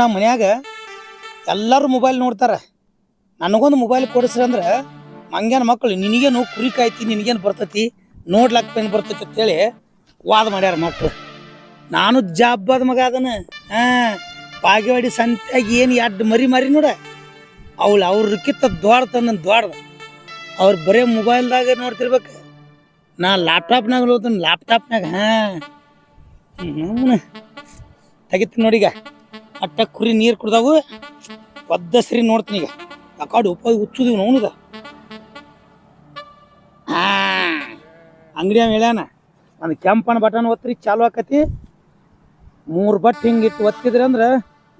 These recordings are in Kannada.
ನಮ್ಮ ಮನ್ಯಾಗ ಎಲ್ಲರೂ ಮೊಬೈಲ್ ನೋಡ್ತಾರೆ. ನನಗೊಂದು ಮೊಬೈಲ್ ಕೊಡಿಸ್ರಿ ಅಂದ್ರೆ ಮಂಗ್ಯಾನ ಮಕ್ಕಳು ನಿನಗೇನು ಕುರಿ ಕಾಯ್ತಿ, ನಿನಗೇನು ಬರ್ತೈತಿ, ನೋಡ್ಲಾಕ್ ಪೇನ್ ಬರ್ತೈತಿ ಅಂತೇಳಿ ವಾದ ಮಾಡ್ಯಾರ ಮಕ್ಕಳು ನಾನು ಜಾಬ್ಬದ ಮಗ ಅದನ್ನು ಹಾಂ, ಬಾಗೇವಾಡಿ ಸಂತ್ಯಾಗ ಏನು ಎರಡು ಮರಿ ಮರಿ ನೋಡ. ಅವಳು ಅವ್ರಕ್ಕಿಂತ ದೊಡ್ಡ ತಂದ ದೊಡ್ಡ. ಅವ್ರು ಬರೀ ಮೊಬೈಲ್ದಾಗ ನೋಡ್ತಿರ್ಬೇಕು. ನಾ ಲ್ಯಾಪ್ಟಾಪ್ನಾಗ ನೋಡ್ತೀನಿ ಲ್ಯಾಪ್ಟಾಪ್ನಾಗ ಹಾಂ. ತೆಗಿತೀನಿ ನೋಡೀಗ ಅಟ್ಟ ಕುರಿ ನೀರು ಕುಡ್ದಾವು ಒದ್ದ ಸರಿ ನೋಡ್ತೀನಿ ಈಗ. ಆ ಕಾಡು ಉಪ ಹುಚ್ಚುದೀವಿ ನೋವುದ ಹಾಂ. ಅಂಗಡಿ ಹೇಳ್ಯಾನ? ಒಂದು ಕೆಂಪನ ಬಟನ್ ಒತ್ತಿರಿ ಚಾಲು ಆಕತಿ. ಮೂರು ಬಟ್ ಹಿಂಗೆ ಇಟ್ಟು ಒತ್ತಿದ್ರಿ ಅಂದ್ರೆ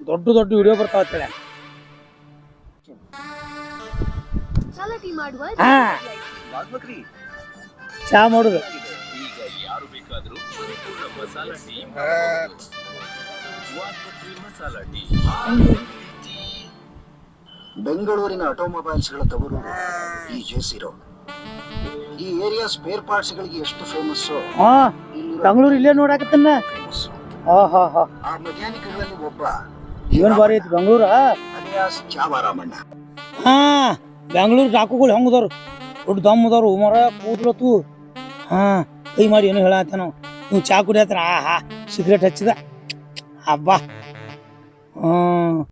ದೊಡ್ಡ ದೊಡ್ಡ ವಿಡಿಯೋ ಬರ್ತಾವ ಅಂತೇಳಿ ಹಾ. ಚಾ ಮಾಡುದು. ಮಸಾಲಾ ಟೀ ಬೆಂಗಳೂರಿನ ಆಟೋಮೊಬೈಲ್ಸ್ಗಳ ತವರೂರು ಈ ಜೆ ರೋಡ್. ಈ ಏರಿಯಾ ಸ್ಪೇರ್ ಪಾರ್ಟ್ಸ್ ಗಳಿಗೆ ಎಷ್ಟು ಫೇಮಸ್ ಬೆಂಗಳೂರು ಇಲ್ಲೇ ನೋಡಾಕತ್ತನ್ನ. ಆ ಮೆಕ್ಯಾನಿಕ್ಗಳಲ್ಲಿ ಒಬ್ಬ ಇವನ್ ಬಾರಿ ಐತಿ ಬೆಂಗಳೂರ? ಅಲಿಯಾಸ್ ಚಾವಾರಾಮಣ್ಣ. ಹಾ ಬೆಂಗಳೂರು ಡಾಕುಗಳು ಹೆಂಗದವ್ರು ದೊಡ್ಡ ದಮ್ಮದವ್ರು ಮರ ಕೂದ್ಲತ್ತು ಹಾ ಕೈ ಮಾಡಿ ಏನು ಹೇಳತ್ತ ನಾವು ನೀವು ಚಾ ಕುಡಿಯತ್ರ ಆಹಾ ಸಿಗರೇಟ್ ಹಚ್ಚಿದ. ಹಬ್ಬ ಹ್ಮ್.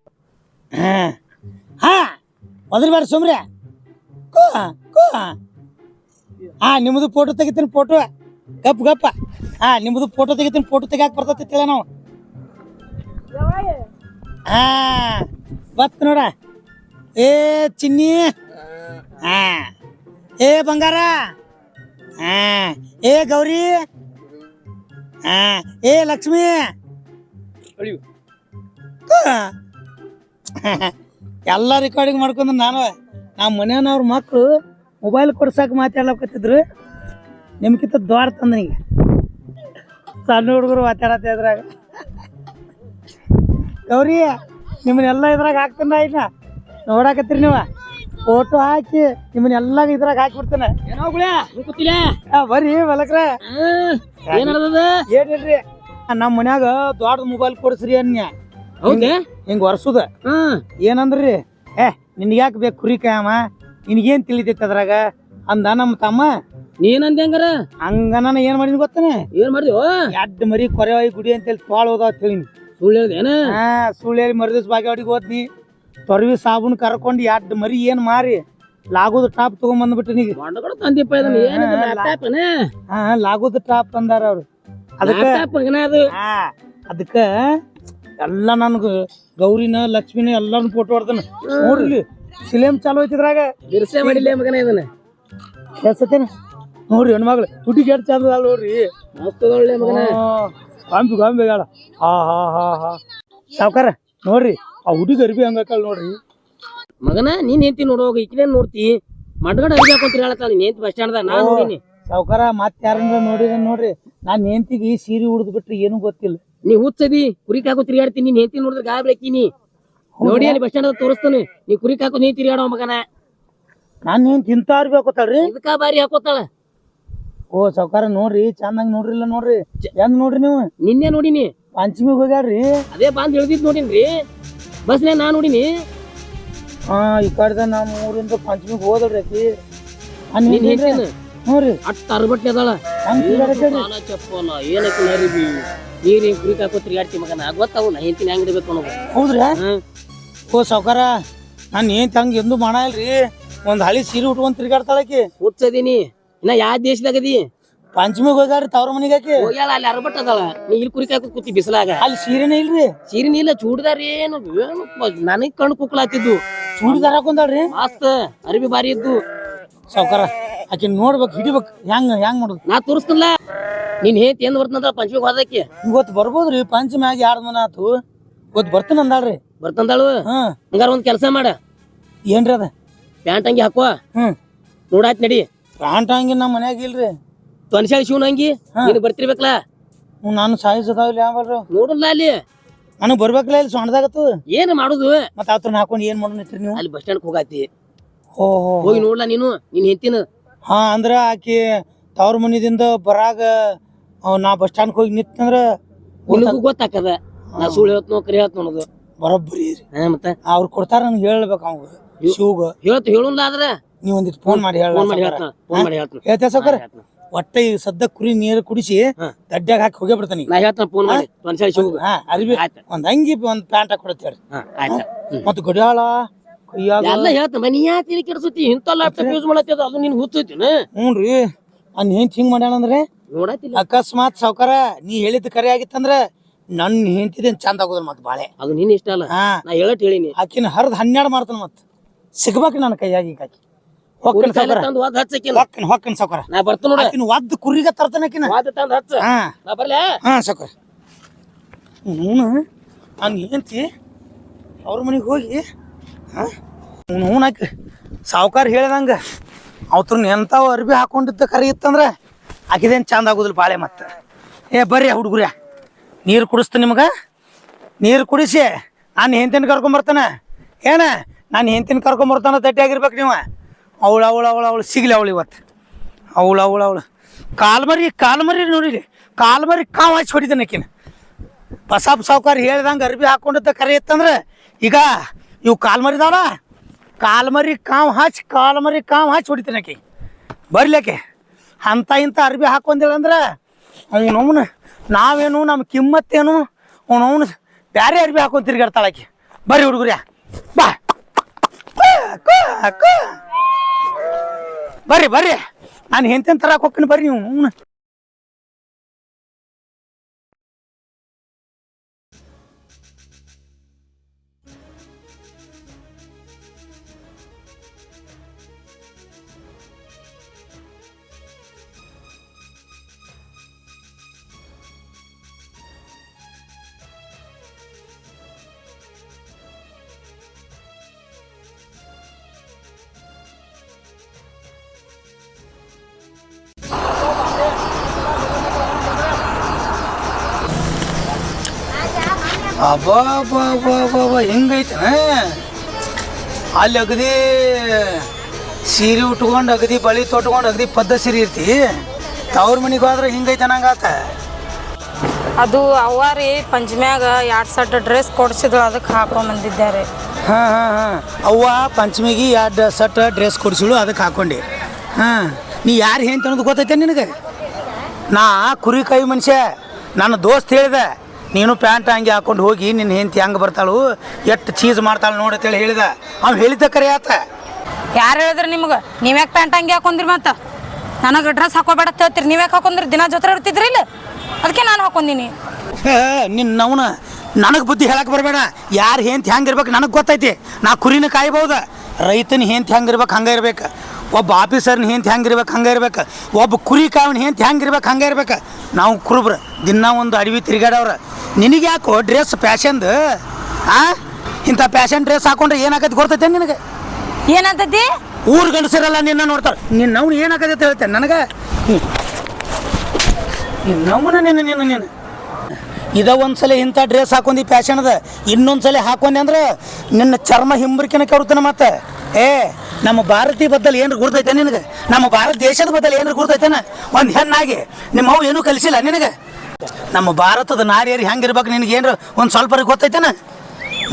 ಹಾ. ಹಾ. ಒದರ್ಬೇಡ ಸುಮ್ರೆ. ಕೂ ಕೂ. ಹಾ, ನಿಮ್ಮದು ಫೋಟೋ ತೆಗಿತೀನಿ ಫೋಟೋ ಗಪ್, ಗಪ್ಪ. ಹಾ, ನಿಮ್ಮದು ಫೋಟೋ ತೆಗಿತೀನಿ ಫೋಟೋ ತೆಗಿಯಾಕ ಬರ್ತೈತಿ ನಾವು. ಹಾ. ಬತ್ ನೋಡ. ಏ, ಚಿನ್ನಿ. ಹಾ. ಏ, ಬಂಗಾರ. ಹಾ. ಏ, ಗೌರಿ. ಹಾ. ಏ, ಲಕ್ಷ್ಮಿ. ಹಾ. ಎಲ್ಲ ರೆಕಾರ್ಡಿಂಗ್ ಮಾಡ್ಕೊಂಡು ನಾನು ನಮ್ಮ ಮನೆಯವ್ರ ಮಕ್ಕಳು ಮೊಬೈಲ್ ಕೊಡ್ಸಾಕ ಮಾತಾಡ್ಲಕತ್ತಿದ್ರು ನಿಮ್ಗಿಂತ ದೊಡ್ಡ ತಂದ ಈಗ ಸಣ್ಣ ಹುಡುಗರು ಮಾತಾಡತ್ತೆ ಇದ್ರಾಗ. ಗೌರಿ ನಿಮ್ಮನ್ನೆಲ್ಲ ಇದ್ರಾಗ ಹಾಕ್ತಾನ ಇನ್ನ? ನೋಡಾಕತ್ತೀರಿ ನೀವು? ಫೋಟೋ ಹಾಕಿ ನಿಮ್ಮನ್ನೆಲ್ಲ ಇದ್ರಾಗ ಹಾಕಿಬಿಡ್ತಾನೆ. ಬರ್ರಿ ಮಲಕ್ರ ಏನಿಲ್ರಿ ನಮ್ಮ ಮನ್ಯಾಗ ದೊಡ್ಡ ಮೊಬೈಲ್ ಕೊಡ್ಸ್ರಿ ಅನ್ಯ. ಹೌದೇ? ಹಿಂಗ ವರ್ಷದ ಏನಂದ್ರಿ? ಏ ನಿನ್ಗೆ ಯಾಕೆ ಬೇಕು ಕುರಿ ಕಾಯಮ್ಮ ನಿನಗೇನ್ ತಿಳಿತೈತಿ ಅದ್ರಾಗ? ಅಂದ ನಮ್ಮ ತಮ್ಮ. ನೀನಂದ ಹೆಂಗಾರ? ಹಂಗ ನಾನು ಏನ್ ಮಾಡಿನಿ ಗೊತ್ತಾನೆ? ಏನ್ ಮಾಡಿದ್ಯೋ? ಎಡ್ ಮರಿ ಕೊರೆವಾಯಿ ಗುಡಿ ಅಂತೇಳಿ ತೋಳ ಹೋದ ತಿಳಿನಿ ಸುಳ್ಳು ಹೇಳ್ದೇನ? ಹಾ ಹೇಳಿ ಮರದಿವ್ಸ ಬಾಗೇವಾಡಿಗೆ ಹೋದ್ನಿ. ತೊರವಿ ಸಾಬೂನ್ ಕರ್ಕೊಂಡು ಎಡ್ ಮರಿ ಏನ್ ಮಾರಿ? ಲಾಗೋದು ಟಾಪ್ ತಗೊಂಬಂದ್ಬಿಟ್ಟು ನೀಗ. ಬಂಡಗಳು ತಂದಿಪ್ಪ ಲಾಗೋದು ಟಾಪ್ ತಂದಾರ ಅವ್ರು. ಅದಕ್ಕ ಹಾ ಅದಕ್ಕ ಎಲ್ಲ ನನ್ಗ ಗೌರಿನ ಲಕ್ಷ್ಮಿನ ಎಲ್ಲಾನು ಫೋಟೋ ಹೊಡ್ದನ. ನೋಡ್ರಿ ಸಿಲೇಮ್ ಚಾಲು ಐತಿದ್ರಾಗ ಬಿರ್ಸೆ ಮಾಡಿಲ್ಲ ಮಗನ ಇದನ್ನ. ನೋಡ್ರಿ ಹೆಣ್ಮಗ್ಳು ಹುಡುಗಿ ಎಷ್ಟು ಚಂದ ಅದಾಳ್ ನೋಡ್ರಿ. ಒಳ್ಳೆ ಮಗನ. ಗಾಂಬಿ ಗಾಂಬಿ ಗಾಳ ಹಾ ಹಾ ಹಾ ಹಾ. ಸಾವ್ಕಾರ ನೋಡ್ರಿ ಆ ಹುಡುಗಿ ಅರ್ಬಿ ಹಂಗಾಕಲ್ ನೋಡ್ರಿ. ಮಗನ ನೀನ್ ಹೇಳ್ತಿ ನೋಡೋಗ ಈಕಿನೇನ್ ನೋಡ್ತಿ? ಮಡ್ಗಡ ಅರ್ಬಿ ಹಾಕೊಂತೀರಿ ಹೇಳತ್ತಾಳ ನೀನ್ ಹೆಂತಿ ಬಸ್ ಸ್ಟ್ಯಾಂಡ್ ನಾನು ನೋಡಿನಿ. ಸಾವ್ಕಾರ ಮತ್ತೆ ಯಾರನ್ನ ನೋಡಿದ ನೋಡ್ರಿ ನಾನ್ ಈ ಸೀರೆ ಉಡ್ದು ಬಿಟ್ರಿ ಏನು ಗೊತ್ತಿಲ್ಲ. ನೀ ಹುಚ್ಚದಿ ಕುರಿ ಕಾಕು ತಿರ್ಗಾಡ್ತೀನಿ ನೀನ್ ಹೆಂತಿ ನೋಡಿದ್ರೆ ಗಾಬರಿ ಹಾಕಿನಿ ನೋಡಿ ಅಲ್ಲಿ ಬಸ್ ಸ್ಟ್ಯಾಂಡ್ ತೋರಿಸ್ತಾನೆ ನೀ ಕುರಿ ಕಾಕೋ ನೀ ತಿರುಗಾಡೋ ಮಗನ. ನಾನು ಏನ್ ತಿಂತಾ ಬೇಕೋತಾಳ್ರಿ ಇದಕ್ಕ ಬಾರಿ ಹಾಕೋತಾಳ. ಓ ಸಾವುಕಾರ ನೋಡ್ರಿ ಚಂದಂಗ್ ನೋಡ್ರಿಲ್ಲ ನೋಡ್ರಿ. ಹೆಂಗ್ ನೋಡ್ರಿ ನೀವು? ನಿನ್ನೆ ನೋಡಿನಿ. ಪಂಚಮಿಗ್ ಹೋಗ್ಯಾಡ್ರಿ ಅದೇ ಬಾಂದ್ ಇಳ್ದಿದ್ ನೋಡಿನ್ರಿ. ಬಸ್ನೇ ನಾ ನೋಡಿನಿ. ಹಾ ಈ ಕಡೆದ ನಮ್ಮ ಊರಿಂದ ಪಂಚಮಿಗ್ ಹೋದಳ್ರಿ ಅಕ್ಕಿ ನೀನ್ ನೋಡ್ರಿ ಅಟ್ಟ ಅರ್ಬಟ್ಲೆ ಅದಾಳ. ಕಾಲ ಚಪ್ಪಲ ಏನಕ್ಕೆ ನರಿಬಿ? ನೀರಿನ ಕುರಿ ಕಾಕೋ ತಿರ್ಗಾಡ್ತಿ ಮಗನ. ಗೊತ್ತಾವು ನಾ ಹೆಂತಿನ ಹೆಂಗ್ ಇಡಬೇಕು ಅನ್ನೋದು. ಹೌದ್ರಿ. ಓ ಸಾವ್ಕಾರ ನಾನು ಏನ್ ಹಂಗ ಎಂದು ಮಾಡಲ್ರಿ ಒಂದ್ ಹಳಿ ಸೀರೆ ಉಟ್ಕೊಂಡ್ ತಿರ್ಗಾಡ್ತಾಳಕಿ ಹುಚ್ಚದೀನಿ ಇನ್ನ ಯಾವ ದೇಶದಾಗ ಅದಿ? ಪಂಚಮಿಗ್ ಹೋಗ್ಯಾಡ್ರಿ ತವ್ರ ಮನಿಗೆ ಆಕಿ. ಹೋಗ್ಯಾಳ ಅಲ್ಲಿ ಅರ್ಬಟ್ ಅದಾಳ. ನೀ ಇಲ್ಲಿ ಕುರಿ ಕಾಕೋ ಕೂತಿ ಬಿಸಿಲಾಗ. ಅಲ್ಲಿ ಸೀರೆನೇ ಇಲ್ರಿ. ಸೀರಿನ ಇಲ್ಲ ಚೂಡಿದಾರ ಏನು ನನಗ್ ಕಣ್ಣು ಕುಕ್ಲಾತಿದ್ದು ಚೂಡಿದಾರ ಹಾಕೊಂಡಾಳ್ರಿ? ಮಸ್ತ್ ಅರಿಬಿ ಬಾರಿ ಇದ್ದು. ಸಾವ್ಕಾರ ಆಕಿ ನೋಡ್ಬೇಕು ಹಿಡಿಬೇಕು ಹೆಂಗ್ ಹೆಂಗ್ ಮಾಡುದು? ನಾ ತೋರಿಸ್ತಲ್ಲ ನೀನ್ ಹೇತಿ ಏನ್ ಬರ್ತಂದ್ರ ಪಂಚಮಿಗೆ ಹೋದಕ್ಕೆ ಇವತ್ತು ಬರ್ಬೋದ್ರಿ ಪಂಚಮಿ ಆಗಿ ಎರಡು ಮನ ಆತು. ಇವತ್ತು ಬರ್ತೀನಿ ಅಂದಾಳ್ರಿ. ಬರ್ತಂದಾಳು? ಹಂಗಾರ ಒಂದ್ ಕೆಲಸ ಮಾಡ. ಏನ್ರಿ ಅದ? ಪ್ಯಾಂಟ್ ಅಂಗಿ ಹಾಕುವ. ಹ್ಮ್. ನೋಡಾತ್ ನಡಿ. ಪ್ಯಾಂಟ್ ಅಂಗಿ ನಮ್ಮ ಮನ್ಯಾಗ ಇಲ್ರಿ. ತೊನ್ಸಾಳಿ ಶಿವನ ಅಂಗಿ? ನೀನು ಬರ್ತಿರ್ಬೇಕಲ್ಲ ಹ್ಮ್, ನಾನು ಸಾಯಿಸ್ ಅದಾವಿಲ್ಲ ಯಾವಲ್ರಿ ನೋಡಲ್ಲ ಅಲ್ಲಿ? ನನಗ್ ಬರ್ಬೇಕಲ್ಲ ಇಲ್ಲಿ ಸಣ್ಣದಾಗತ್ತು ಏನ್ ಮಾಡುದು? ಮತ್ತ ಆತನ ಹಾಕೊಂಡು ಏನ್ ಮಾಡೋಣ ನೀವು? ಅಲ್ಲಿ ಬಸ್ ಸ್ಟ್ಯಾಂಡ್ ಹೋಗಾತಿ. ಓ ಹೋ ಹೋಗಿ ನೋಡ್ಲಾ ನೀನು ನೀನ್ ಹೆಂತಿನ ಹಾ ಅಂದ್ರ ಆಕಿ ತವ್ರ ಮನಿದಿಂದ ಬರಾಗ ಅವ್ ನಾ ಬಸ್ ಸ್ಟ್ಯಾಂಡ್ ಹೋಗಿ ನಿಂತಂದ್ರ ನಿನಗೂ ಗೊತ್ತಾಕದ. ನಾ ಸುಳ್ಳು ಹೇಳ್ತನೋ ಕರಿ ಹೇಳ್ತ ನೋಡೋದು ಬರೋಬ್ಬರಿ ರೀ. ಹಾ ಮತ್ತೆ? ಅವ್ರು ಕೊಡ್ತಾರ ನನ್ಗೆ ಹೇಳ್ಬೇಕು ಅವಾಗ. ಶಿವಗ. ಹೇಳ್ತ ಹೇಳುಲ್ಲ ಆದ್ರೆ? ನೀವ್ ಒಂದಿಟ್ಟು ಫೋನ್ ಮಾಡಿ ಹೇಳ ಫೋನ್ ಮಾಡಿ ಹೇಳ್ತಾನ? ಫೋನ್ ಮಾಡಿ ಹೇಳ್ತಾನ? ಹೇಳ್ತೇವೆ ಸಾವ್ಕಾರ ಹೇಳ್ತಾನ. ಒಟ್ಟ ಈ ಸದ್ದ ಕುರಿ ನೀರು ಕುಡಿಸಿ ದಡ್ಡಾಗ ದಡ್ಡ್ಯಾಗ ಹಾಕಿ ಹೋಗೇ ಬಿಡ್ತಾನೆ ನಾ ಹೇಳ್ತಾನ ಫೋನ್ ಮಾಡಿ. ಒಂದ್ಸಲ ಶಿವ ಹಾ ಅರಿವಿ. ಆಯ್ತು. ಒಂದ್ ಅಂಗಿ ಒಂದ್ ಪ್ಯಾಂಟ್ ಹಾಕೊಡತ್ತೇಳಿ ಹಾ ಆಯ್ತಾ. ಮತ್ತ ಗಡಿಯಾಳ ಕೈಯಾಗ ಎಲ್ಲ ಹೇಳ್ತ ಮನಿ ಯಾ ತಿಳಿ ಕೆಡ್ಸತಿ? ಇಂಥ ಲ್ಯಾಪ್ಟಾಪ್ ಯೂಸ್ ಮಾಡತ್ತಿದ ಅದು ನಿನ್ ಹುಚ್ಚೈತಿನ ಹ್ಞೂನ್ರಿ ಅನ್ ಹೆಂಡ್ತಿ ಹಿಂಗ್ ಮಾಡ್ಯಾಳ ಅಂದ್ರೆ ನೋಡತಿಲ್ಲ. ಅಕಸ್ಮಾತ್ ಸಾವ್ಕಾರ ನೀ ಹೇಳಿದ್ ಕರೆ ಆಗಿತ್ತಂದ್ರ ನನ್ ಹೆಂತಿದೇನ್ ಚಂದ ಆಗೋದಿಲ್ಲ ಮತ್ ಬಾಳೆ. ಅದು ನಿನ್ ಇಷ್ಟ ಅಲ್ಲ. ಹಾ. ನಾ ಹೇಳಟ್ ಹೇಳಿನಿ. ಆಕಿನ ಹರಿದ್ ಹನ್ನೆರಡು ಮಾಡ್ತಾನ ಮತ್. ಸಿಗ್ಬೇಕು ನನ್ನ ಕೈಯಾಗಿ ಈಗ ಆಕಿ. ಹೊಕ್ಕನ್ ಸಾವ್ಕಾರ. ತಂದು ವಾದ ಹಚ್ಚಕಿನ ಹೊಕ್ಕನ್ ಹೊಕ್ಕನ್ ಸಾವ್ಕಾರ. ನಾ ಬರ್ತ ನೋಡ. ಆಕಿನ ಒದ್ದು ಕುರಿಗ ತರ್ತಾನ ಆಕಿನ. ವಾದ ತಂದು ಹಚ್ಚ. ಹಾ. ನಾ ಬರ್ಲೆ? ಹಾ ಸಾವ್ಕಾರ. ನಾನು ಹೆಂಡ್ತಿ ಅವ್ರ ಮನೆಗೆ ಹೋಗಿ ಹಾಂ ಹ್ಞೂ ಹೇಳಿದಂಗ. ಅವತ್ರ ಎಂತಾವ ಅವತ್ರನ್ನ ಎಂಥವು ಅರ್ಬಿ ಹಾಕೊಂಡಿದ್ದ ಕರಿ ಇತ್ತಂದ್ರೆ ಆಕಿದೇನು ಚಂದ ಆಗೋದಿಲ್ಲ ಬಾಳೆ ಮತ್ತೆ. ಏ, ಬರ್ರಿ ಹುಡುಗ್ರ ನೀರು ಕುಡಿಸ್ತ ನಿಮ್ಗೆ? ನೀರು ಕುಡಿಸಿ ನಾನು ಹೆಂತಿನ ಕರ್ಕೊಂಬರ್ತಾನೆ. ಏನ? ನಾನು ಹೆಂತಿನ ಕರ್ಕೊಂಬರ್ತಾನೆ ತಟ್ಟಿ ಆಗಿರ್ಬೇಕು ನೀವು. ಅವಳು ಅವಳು ಅವಳು ಅವಳು ಸಿಗ್ಲಿ ಅವಳು ಇವತ್ತು. ಅವಳು ಅವಳು ಅವಳು. ಕಾಲ್ಮರಿ ಕಾಲ್ಮರಿ ನೋಡಿರಿ ಕಾಲ್ಮರಿ ಕಾವು ಹಚ್ಚಿ ಹೊಡಿತಾನೆ ಆಕಿನ. ಬಸಾಪ್ ಸಾವುಕಾರ ಹೇಳ್ದಂಗೆ ಅರ್ಬಿ ಹಾಕೊಂಡಿದ್ದ ಕರೆ ಇತ್ತಂದ್ರೆ ಈಗ ಇವು ಕಾಲ್ಮರಿದಾವ ಕಾಲ್ಮರಿ ಕಾವು ಹಚ್ಚಿ ಕಾಲ್ಮರಿ ಕಾವು ಹಚ್ಚಿ ಹೊಡಿತೀನಿ ಆಕಿ. ಬರ್ಲಿಕ್ಕೆ ಅಂಥ ಇಂಥ ಅರ್ಬಿ ಹಾಕೊಂದಿಲ್ಲಂದ್ರೆ ಅವನವನು ನಾವೇನು ನಮ್ಮ ಕಿಮ್ಮತ್ತೇನು ಅವನವನು ಬೇರೆ ಅರ್ಬಿ ಹಾಕೊಂಡು ತಿರ್ಗಾಡ್ತಾಳೆ ಆಕಿ. ಬರ್ರಿ ಹುಡುಗ್ರ್ಯಾ. ಬಾ. ಬರ್ರಿ ಬರ್ರಿ. ನಾನು ಹೆಂತೆನ್ ತರಕ್ಕೆ ಹೋಗ್ತೀನಿ ಬರ್ರಿ ನೀವು ಅಬ್ಬಾ ಬಾ ಬಾ ಬಾ ಬಾ ಹೆಂಗೈತನ ಅಲ್ಲಿ ಅಗದಿ ಸೀರೆ ಉಟ್ಕೊಂಡು ಅಗದಿ ಬಳಿ ತೊಟ್ಕೊಂಡು ಅಗದಿ ಪದ್ದ ಸೀರೆ ಇರ್ತಿ. ತವ್ರ ಮನೆಗೆ ಹೋದ್ರೆ ಹಿಂಗೈತೆ ನಂಗಾತ ಅದು ಅವ್ವಾರಿ ಪಂಚಮ್ಯಾಗ ಎರಡು ಸೆಟ್ ಡ್ರೆಸ್ ಕೊಡ್ಸಿದ್ರು ಅದಕ್ಕೆ ಹಾಕೊಂಡ್ ಬಂದಿದ್ದಾರೆ. ಹಾಂ ಹಾಂ ಹಾಂ. ಅವ್ವ ಪಂಚಮಿಗೆ ಎರಡು ಸಟ್ ಡ್ರೆಸ್ ಕೊಡಿಸಿಳು ಅದಕ್ಕೆ ಹಾಕ್ಕೊಂಡು ಹಾಂ. ನೀ ಯಾರು ಹೆಂತ ಅನ್ನೋದು ಗೊತ್ತೈತೆ ನಿನಗೆ? ನಾ ಕುರಿ ಕೈ ಮನುಷ್ಯ. ನನ್ನ ದೋಸ್ತ್ ಹೇಳಿದೆ ನೀನು ಪ್ಯಾಂಟ್ ಹಂಗೆ ಹಾಕೊಂಡು ಹೋಗಿ ನಿನ್ನ ಹೆಂಡತಿ ಹೆಂಗೆ ಬರ್ತಾಳು ಎಷ್ಟು ಚೀಸ್ ಮಾಡ್ತಾಳೆ ಅಂತೇಳಿ ಹೇಳಿದ. ಅವ್ನು ಹೇಳಿದ್ದ ಕರೆ ಆತ. ಯಾರು ಹೇಳಿದ್ರಿ ನಿಮ್ಗೆ? ನೀವ್ಯಾಕೆ ಪ್ಯಾಂಟ್ ಹಂಗೆ ಹಾಕೊಂಡ್ರಿ ಮತ್ತೆ? ನನಗೆ ಡ್ರೆಸ್ ಹಾಕೋಬೇಡ ಅಂತ ಹೇಳ್ತೀರಿ. ನೀವ್ಯಾಕೆ ಹಾಕೊಂಡ್ರಿ? ದಿನ ಜೊತೆ ಇರ್ತಿದ್ರಿ ಇಲ್ಲ? ಅದಕ್ಕೆ ನಾನು ಹಾಕೊಂದಿನಿ ನಿನ್ನ ಅವನ ನನಗೆ ಬುದ್ಧಿ ಹೇಳಕ್ಕೆ ಬರಬೇಡ. ಯಾರು ಹೆಂತ ಹೆಂಗೆ ಇರ್ಬೇಕು ನನಗೆ ಗೊತ್ತೈತಿ. ನಾ ಕುರಿನ ಕಾಯ್ಬೋದು. ರೈತನ ಹೆಂತ ಹೆಂಗೆ ಇರ್ಬೇಕು ಹಂಗೆ ಇರ್ಬೇಕು. ಒಬ್ಬ ಆಫೀಸರ್ನ ಹೆಂತ ಹೆಂಗೆ ಇರ್ಬೇಕು ಹಂಗೆ ಇರ್ಬೇಕು. ಒಬ್ಬ ಕುರಿ ಕಾವನ ಹೆಂತ ಹೆಂಗೆ ಇರ್ಬೇಕು ಹಂಗೆ ಇರ್ಬೇಕು. ನಾವು ಕುರುಬ್ರು ದಿನ ಒಂದು ಅಡವಿ ತಿರುಗಾಡವ್ರ ನಿನಗೆ ಯಾಕೋ ಡ್ರೆಸ್ ಪ್ಯಾಶನ್ದು ಆ? ಇಂಥ ಪ್ಯಾಶನ್ ಡ್ರೆಸ್ ಹಾಕೊಂಡ್ರೆ ಏನಾಗತ್ತೆ ಗೊತ್ತೈತೆ ನಿನಗೆ? ಏನಂತತಿ? ಊರ್ ಗಂಡಸರೆಲ್ಲ ನಿನ್ನ ನೋಡ್ತಾರೆ ನಿನ್ನ ಅವ್ನು ಏನಾಗತ್ತೆ ಹೇಳ್ತೇನೆ ನನಗೆ? ನಮ್ಮನ ನಿನ್ನ ನಿನ್ನ ನಿನ್ನ ಇದ ಒಂದ್ಸಲ ಇಂಥ ಡ್ರೆಸ್ ಹಾಕೊಂಡಿ ಫ್ಯಾಷನ್ ಅದ ಇನ್ನೊಂದ್ಸಲ ಹಾಕೊಂಡೆ ಅಂದ್ರೆ ನಿನ್ನ ಚರ್ಮ ಹಿಂಬರ್ಕಿನ ಕೆಡುತ್ತಾನ ಮತ್ತೆ? ಏ ನಮ್ಮ ಭಾರತೀಯ ಬದ್ದಲ್ಲಿ ಏನ್ರ ಗುರ್ತೈತೆ ನಿನಗೆ? ನಮ್ಮ ಭಾರತ ದೇಶದ ಬದ್ದಲ್ಲಿ ಏನ್ರ ಗುರ್ತೈತೇನ? ಒಂದು ಹೆಣ್ಣಾಗಿ ನಿಮ್ಮ ಅವು ಏನೂ ಕಲಿಸಿಲ್ಲ ನಿನಗೆ? ನಮ್ಮ ಭಾರತದ ನಾರಿಯರು ಹೆಂಗಿರ್ಬೇಕು ನಿನಗೆ ಏನರ ಒಂದು ಸ್ವಲ್ಪ ಗೊತ್ತೈತೇನ?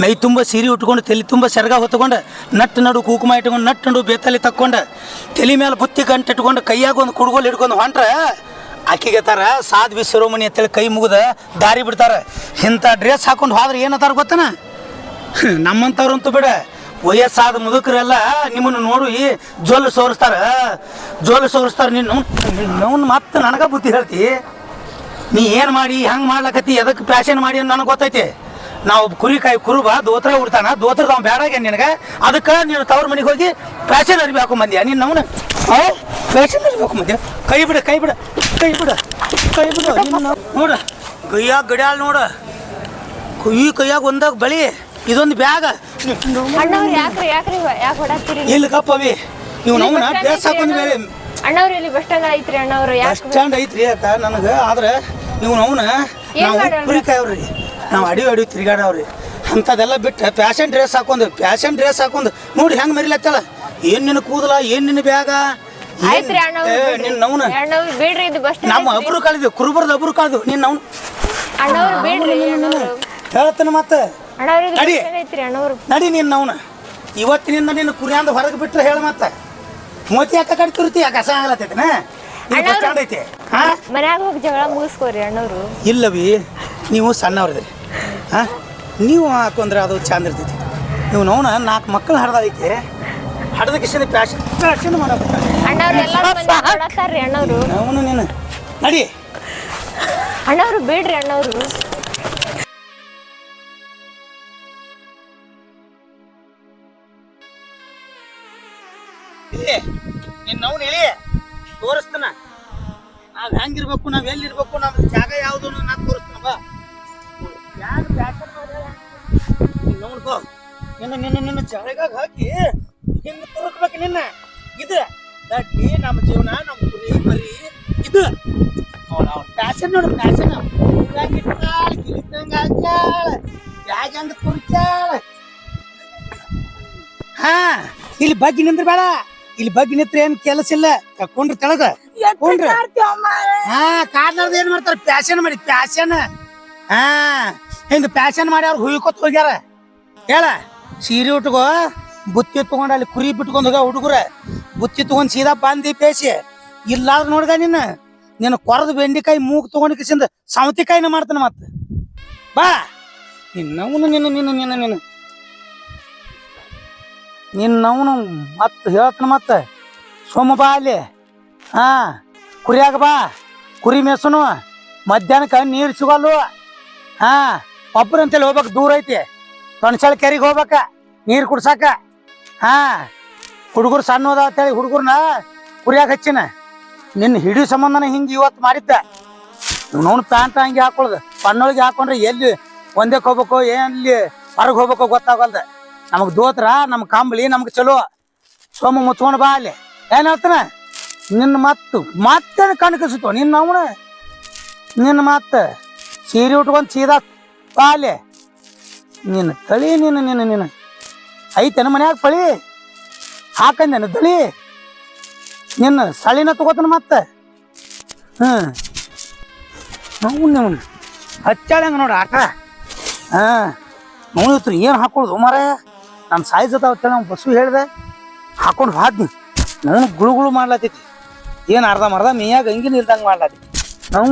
ಮೈ ತುಂಬ ಸೀರೆ ಉಟ್ಕೊಂಡು, ತಲೆ ತುಂಬ ಸೆರಗ ಹೊತ್ಕೊಂಡು ನಟ್ಟು ನಡು ಕುಕುಮ ಇಟ್ಕೊಂಡು, ನಟ್ಟು ನಡು ಬೇತಲ್ಲಿ ತಕ್ಕೊಂಡು, ತಲೆ ಮೇಲೆ ಬುತ್ತಿ ಗಂಟು ಇಟ್ಕೊಂಡು, ಕೈಯಾಗ ಒಂದು ಕುಡ್ಗೋಲ್ ಹಿಡ್ಕೊಂಡು ಹೊಂಟ್ರೆ, ಆಕಿಗೆ ತರ ಸಾಧ್ವಿ ಶಿರೋಮಣಿ ಅಂತೇಳಿ ಕೈ ಮುಗಿದ ದಾರಿ ಬಿಡ್ತಾರೆ. ಇಂಥ ಡ್ರೆಸ್ ಹಾಕೊಂಡು ಹೋದ್ರೆ ಏನತ್ತಾರ ಗೊತ್ತನ? ನಮ್ಮಂಥವ್ರಂತೂ ಬಿಡ. ವಯಸ್ಸಾದ ಮುದುಕರೆಲ್ಲ ನಿಮ್ಮನ್ನು ನೋಡಿ ಜೋಲು ಸೋರಿಸ್ತಾರೆ. ಜೋಲು ಸೋರಿಸ್ತಾರೆ. ನಿನ್ನ ಮತ್ತೆ ನನಗ ಬುದ್ಧಿ ಹೇಳ್ತಿ. ನೀ ಏನು ಮಾಡಿ ಹೆಂಗೆ ಮಾಡ್ಲಕತ್ತಿ ಎದಕ್ಕೆ ಪ್ಯಾಶನ್ ಮಾಡಿ ಅಂತ ನನಗೆ ಗೊತ್ತೈತಿ. ನಾವು ಕುರಿ ಕಾಯಿ ಕುರುಬ ದೋತ್ರ ಉಡ್ತಾನ ದೋತ್ರದ ಅವ್ನು ಬೇಡಾಗ ನಿನಗೆ? ಅದಕ್ಕೆ ನೀನು ತವ್ರ ಮನೆಗೆ ಹೋಗಿ ಪ್ಯಾಷನ್ ಅರಿವಿ ಮಂದಿ ನೀನು ನವನ ಪ್ಯಾಷನ್ ಅರಿವಿ ಮಂದಿ ಕೈ ಬಿಡ ಕೈ ಬಿಡ ಕೈ ಬಿಡ ಕೈ ಬಿಡ. ನೋಡ ಕೈಯಾಗ ಗಡಿಯಾಳ ನೋಡ. ಈ ಕೈಯಾಗ ಒಂದಾಗ ಬಳಿ ಇದೊಂದು ಬ್ಯಾಗ. ಇಲ್ಲಿ ಕಪ್ಪವಿ ಹಾಕೊಂಡ್ ಅಣ್ಣವ್ರು ಇಲ್ಲಿ ಬಸ್ ಐತ್ರಿ ಅಣ್ಣವ್ರು ಬಸ್ ಸ್ಟಾಂಡ್ ಸ್ಟ್ಯಾಂಡ್ ಐತ್ರಿ ಅಕ್ಕ ನನಗೆ ಆದ್ರೆ ನೀವು ಅವನ ನಾವು ಮಾಡೋಣ? ಕುರಿ ಕಾಯವ್ರಿ ನಾವು ಅಡಿ ಅಡಿ ತಿರುಗಾಡವ್ರಿ. ಅಂಥದ್ದೆಲ್ಲ ಬಿಟ್ಟು ಫ್ಯಾಷನ್ ಡ್ರೆಸ್ ಹಾಕೊಂಡು ಫ್ಯಾಷನ್ ಡ್ರೆಸ್ ಹಾಕೊಂಡು ನೋಡಿ ಹೆಂಗೆ ಮರಿಲತ್ತಲ್ಲ. ಏನು ನಿನ್ನ ಕೂದಲ ಏನು ನಿನ್ನ ಬ್ಯಾಗ? ನಿನ್ನ ನಮ್ಮ ಅಬ್ರು ಕಳೆದು ಕುರುಬರ್ದು ಅಬ್ರು ಕಳೆದು ನಿನ್ನ ಅವನು ಹೇಳ್ತಾನೆ ಮತ್ತೆ. ನಡಿ. ನಡಿ ನಿನ್ನ ಅವನ ಇವತ್ತಿನಿಂದ ನಿನ್ನ ಕುರಿಯಂದ ಹೊರಗೆ ಬಿಟ್ರೆ ಹೇಳ ಮತ್ತೆ. ಮೋತಿ ಯಾಕ ಕಡೆ ತುರ್ತಿ ಯಾಕೆ ಕಸ ಆಗಲತ್ತೈತೆ ಐತಿ. ಹಾ ಮನ್ಯಾಗ ಹೋಗಿ ಜಗಳ ಮುಗಿಸ್ಕೋರಿ ಅಣ್ಣವ್ರು. ಇಲ್ಲವಿ ನೀವು ಸಣ್ಣವ್ರದ್ರಿ. ಹಾ ನೀವು ಹಾಕೊಂಡ್ರೆ ಅದು ಚಂದ ಇರ್ತೈತಿ. ನೀವು ನೋಣ ನಾಲ್ಕು ಮಕ್ಕಳು ಹಡ್ದೈತಿ ಹಡದಕ್ಕೆ ಕಿಶನ್ ಪ್ಯಾಶನ್ ಪ್ಯಾಶನ್ ಮಾಡಬೇಕು ಅಣ್ಣವ್ರು ಕೊಡತ್ತಾರ್ರಿ ಅಣ್ಣವ್ರು. ಅವನು ನೀನು. ನಡಿ. ಅಣ್ಣವ್ರು ಬಿಡ್ರಿ ಅಣ್ಣವ್ರು. ನಾವ್ ಹೆಂಗಿರ್ಬೇಕು, ನಾವ್ ಎಲ್ಲಿರ್ಬೇಕು ನಮ್ ಜಾಗ ಯಾವ್ದು ನಾನ್ ತೋರಿಸ್ತಾನ, ಬಾ. ಯಾರು ಬ್ಯಾಸರ ಮಾಡ್ಯಾರ? ನಿನ್ನ ನಿನ್ನ ನಿನ್ನ ಜಾಗದಾಗ ಹಾಕಿ ಹಿಂಗ್ ತೋರಿಸ್ಬೇಕು ನಿನ್ನ. ಇದು ದಟ್ಟಿ ನಮ್ಮ ಜೀವನ ನಮ್ಮ ಗುರಿ ಬರಿ ಇದು. ಫ್ಯಾಷನ್ ನೋಡು ಫ್ಯಾಷನ್ ಯಾಕೆ ಹಾ, ಇಲ್ಲಿ ಬಗ್ಗಿ ನಿಂದ್ರ ಬೇಡ ಇಲ್ಲಿ ಬಗ್ಗೆ ನಿತ್ರ ಏನ್ ಕೆಲಸ ಇಲ್ಲ. ಕಕ್ಕೊಂಡ್ರಿ ತೆಳಗ. ಕೊಂಡ್ರಿ ಹಾ ಕಾಡ್ಲಾರ್ದ ಏನ್ ಮಾಡ್ತಾರ? ಪ್ಯಾಶನ್ ಮಾಡಿ ಪ್ಯಾಶನ್ ಹಾ ಹಿಂಗ ಪ್ಯಾಶನ್ ಮಾಡಿ ಅವ್ರು ಹುಯ್ಕೊತ್ ಹೋಗ್ಯಾರ. ಹೇಳ ಸೀರೆ ಉಟ್ಕೋ ಬುತ್ತಿ ತಗೊಂಡ ಅಲ್ಲಿ ಕುರಿ ಬಿಟ್ಕೊಂಡ್ ಹೋಗ ಹುಡುಗರ. ಬುತ್ತಿ ತಗೊಂಡ್ ಸೀದಾ ಬಂದಿ ಪೇಸಿ ಇಲ್ಲಾದ್ರ ನೋಡ್ಗ ನಿನ್ನ. ನಿನ್ನ ಕೊರದ ಬೆಂಡಿಕಾಯಿ ಮೂಗ್ ತಗೊಂಡ್ ಕಿಸಿಂದ ಸೌತಿಕಾಯಿನ ಮಾಡ್ತಾನ ಮತ್ತ. ಬಾ. ನಿನ್ನವನು ನಿನ್ನ ನಿನ್ನ ನಿನ್ನ ನಿನ್ನ. ನಿನ್ನವನು ಮತ್ತೆ ಹೇಳ್ತಾನೆ ಮತ್ತೆ? ಸೋಮ ಬಾ ಅಲ್ಲಿ. ಹಾ, ಕುರಿಯಾಗ ಬಾ. ಕುರಿ ಮೇಸನು. ಮಧ್ಯಾಹ್ನಕ್ಕೆ ನೀರು ಸಿಗಲ್ಲು. ಹಾ ಒಬ್ಬರಂತೇಳಿ ಹೋಗ್ಬೇಕು, ದೂರ ಐತಿ. ತೊಣಸಳ ಕೆರೆಗೆ ಹೋಗ್ಬೇಕ, ನೀರು ಕುಡ್ಸಾಕ. ಹಾ, ಹುಡುಗರು ಸಣ್ಣ ಹೋದ ಅಂತೇಳಿ ಹುಡುಗರ್ನ ಕುರಿಯಾಗ ಹಚ್ಚಿನ. ನಿನ್ನ ಹಿಡಿಯೋ ಸಂಬಂಧನ ಹಿಂಗೆ ಇವತ್ತು ಮಾಡಿದ್ದ? ನೋನು ಪ್ಯಾಂಟ್ ಹಂಗೆ ಹಾಕೊಳ್ಳೋದು ಪಣ್ಣೊಳಗೆ ಹಾಕೊಂಡ್ರೆ ಎಲ್ಲಿ ಒಂದಕ್ಕೆ ಹೋಗ್ಬೇಕು ಎಲ್ಲಿ ಹೊರಗೆ ಹೋಗ್ಬೇಕು ಗೊತ್ತಾಗಲ್ದ. ನಮಗೆ ದೋತ್ರ ನಮ್ಮ ಕಂಬಳಿ, ನಮ್ಗೆ ಚಲೋ. ಸೋಮ ಮುತ್ಕೊಂಡು ಬಾ ಅಲ್ಲಿ. ಏನ್ ಹೇಳ್ತಾನ? ನಿನ್ನ ಮತ್ತು ಮತ್ತೆ ಕಣ್ಕಿಸ್ತು ಕಸಿತು? ನಿನ್ನ ಅವನ ನಿನ್ನ ಮತ್ತೆ, ಸೀರೆ ಉಟ್ಕೊಂಡು ಸೀದಾ ಬಾ ಅಲ್ಲಿ. ನಿನ್ನ ತಳಿ ನಿನ್ನ ನಿನ್ನ ನಿನ್ನ ಐತೆನ ಮನ್ಯಾಗ ಪಳಿ? ಹಾಕಂದೇನ ತಳಿ? ನಿನ್ನ ಸಳಿನ ತಗೋತಾನ ಮತ್ತೆ? ಹ್ಮ್. ಅವ್ನು ಅವ್ನು ಹಚ್ಚಾಳ ಹಂಗ ನೋಡ ಆಟ? ಹಾಂ. ನೋಡಿತ್ರಿ ಏನು ಹಾಕೊಳ್ಳೋದು ಮಾರ ನನ್ನ ಸೈಜ್ ಅದಾವ ಅಂತೇಳಿ ಅವ್ನು ಬಸ್ಸು ಹೇಳಿದೆ, ಹಾಕೊಂಡು ಹಾದ್ನಿ ನಾವು ಗುಳುಗುಳು ಗುಳು ಮಾಡ್ಲತ್ತೈತಿ ಏನು ಅರ್ಧ ಮರ್ಧ ಮೇಯಾಗ ಹಂಗಿನ ಇಲ್ದಂಗೆ ಮಾಡ್ಲತ್ತೈತಿ ನಾವು